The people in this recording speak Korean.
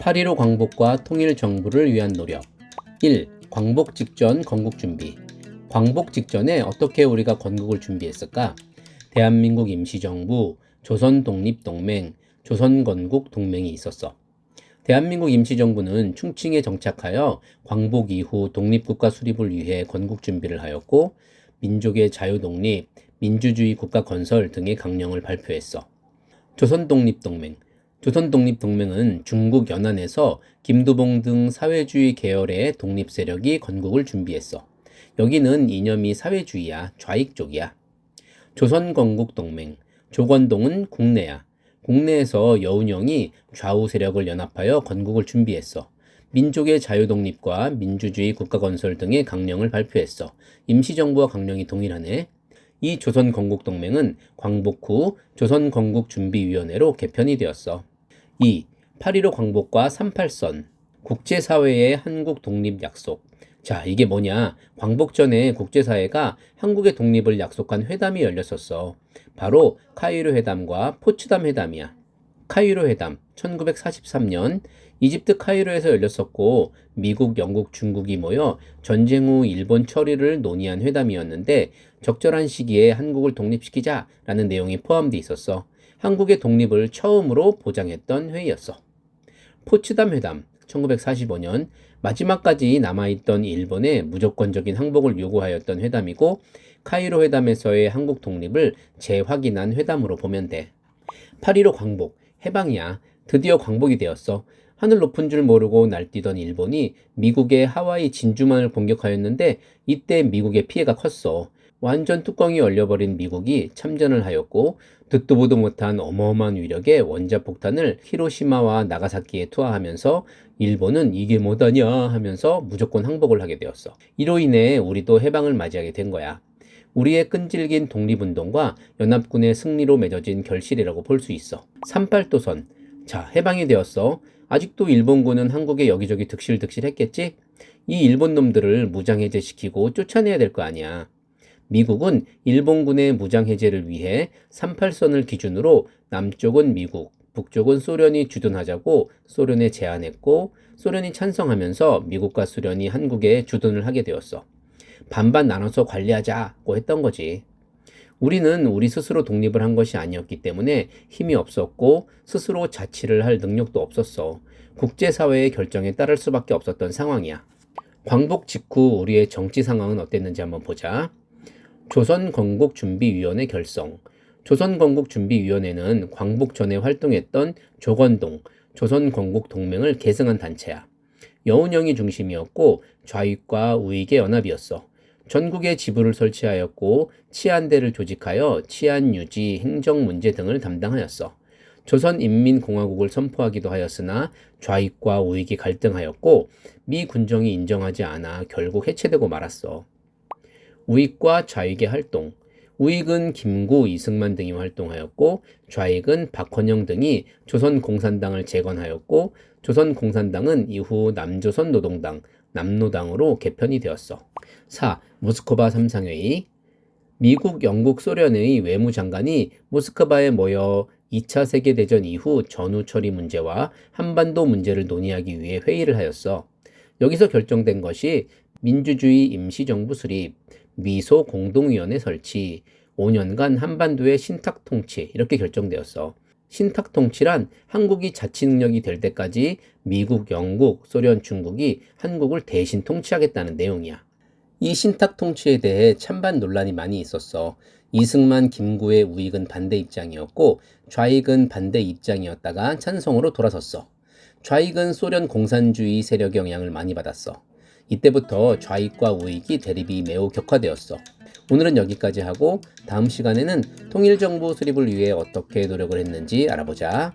8.15 광복과 통일 정부를 위한 노력 1. 광복 직전 건국 준비 광복 직전에 어떻게 우리가 건국을 준비했을까? 대한민국 임시정부, 조선 독립 동맹, 조선 건국 동맹이 있었어. 대한민국 임시정부는 충칭에 정착하여 광복 이후 독립국가 수립을 위해 건국 준비를 하였고 민족의 자유 독립, 민주주의 국가 건설 등의 강령을 발표했어. 조선 독립 동맹 조선독립동맹은 중국 연안에서 김두봉 등 사회주의 계열의 독립 세력이 건국을 준비했어. 여기는 이념이 사회주의야, 좌익 쪽이야. 조선건국동맹 조건동은 국내야. 국내에서 여운형이 좌우 세력을 연합하여 건국을 준비했어. 민족의 자유독립과 민주주의 국가건설 등의 강령을 발표했어. 임시정부와 강령이 동일하네. 이 조선건국동맹은 광복 후 조선건국준비위원회로 개편이 되었어. 2. 8.15 광복과 38선 국제사회의 한국 독립 약속 자, 이게 뭐냐? 광복 전에 국제사회가 한국의 독립을 약속한 회담이 열렸었어. 바로 카이로 회담과 포츠담 회담이야. 카이로 회담 1943년 이집트 카이로에서 열렸었고 미국, 영국, 중국이 모여 전쟁 후 일본 처리를 논의한 회담이었는데 적절한 시기에 한국을 독립시키자라는 내용이 포함되어 있었어. 한국의 독립을 처음으로 보장했던 회의였어. 포츠담 회담 1945년 마지막까지 남아있던 일본의 무조건적인 항복을 요구하였던 회담이고 카이로 회담에서의 한국 독립을 재확인한 회담으로 보면 돼. 8.15 광복, 해방이야. 드디어 광복이 되었어. 하늘 높은 줄 모르고 날뛰던 일본이 미국의 하와이 진주만을 공격하였는데 이때 미국의 피해가 컸어. 완전 뚜껑이 열려버린 미국이 참전을 하였고 듣도 보도 못한 어마어마한 위력의 원자폭탄을 히로시마와 나가사키에 투하하면서 일본은 이게 뭐다냐 하면서 무조건 항복을 하게 되었어. 이로 인해 우리도 해방을 맞이하게 된 거야. 우리의 끈질긴 독립운동과 연합군의 승리로 맺어진 결실이라고 볼 수 있어. 38도선. 자, 해방이 되었어. 아직도 일본군은 한국에 여기저기 득실득실 했겠지? 이 일본 놈들을 무장해제시키고 쫓아내야 될 거 아니야. 미국은 일본군의 무장 해제를 위해 38선을 기준으로 남쪽은 미국, 북쪽은 소련이 주둔하자고 소련에 제안했고 소련이 찬성하면서 미국과 소련이 한국에 주둔을 하게 되었어. 반반 나눠서 관리하자고 했던 거지. 우리는 우리 스스로 독립을 한 것이 아니었기 때문에 힘이 없었고 스스로 자치를 할 능력도 없었어. 국제사회의 결정에 따를 수밖에 없었던 상황이야. 광복 직후 우리의 정치 상황은 어땠는지 한번 보자. 조선건국준비위원회 결성. 조선건국준비위원회는 광복 전에 활동했던 조건동, 조선건국동맹을 계승한 단체야. 여운형이 중심이었고 좌익과 우익의 연합이었어. 전국에 지부를 설치하였고 치안대를 조직하여 치안 유지, 행정 문제 등을 담당하였어. 조선인민공화국을 선포하기도 하였으나 좌익과 우익이 갈등하였고 미 군정이 인정하지 않아 결국 해체되고 말았어. 우익과 좌익의 활동. 우익은 김구, 이승만 등이 활동하였고 좌익은 박헌영 등이 조선공산당을 재건하였고 조선공산당은 이후 남조선 노동당, 남노당으로 개편이 되었어. 4. 모스크바 삼상회의 미국, 영국, 소련의 외무장관이 모스크바에 모여 2차 세계대전 이후 전후 처리 문제와 한반도 문제를 논의하기 위해 회의를 하였어. 여기서 결정된 것이 민주주의 임시정부 수립, 미소 공동위원회 설치, 5년간 한반도의 신탁 통치 이렇게 결정되었어. 신탁 통치란 한국이 자치 능력이 될 때까지 미국, 영국, 소련, 중국이 한국을 대신 통치하겠다는 내용이야. 이 신탁 통치에 대해 찬반 논란이 많이 있었어. 이승만, 김구의 우익은 반대 입장이었고 좌익은 반대 입장이었다가 찬성으로 돌아섰어. 좌익은 소련 공산주의 세력의 영향을 많이 받았어. 이때부터 좌익과 우익이 대립이 매우 격화되었어. 오늘은 여기까지 하고 다음 시간에는 통일정부 수립을 위해 어떻게 노력을 했는지 알아보자.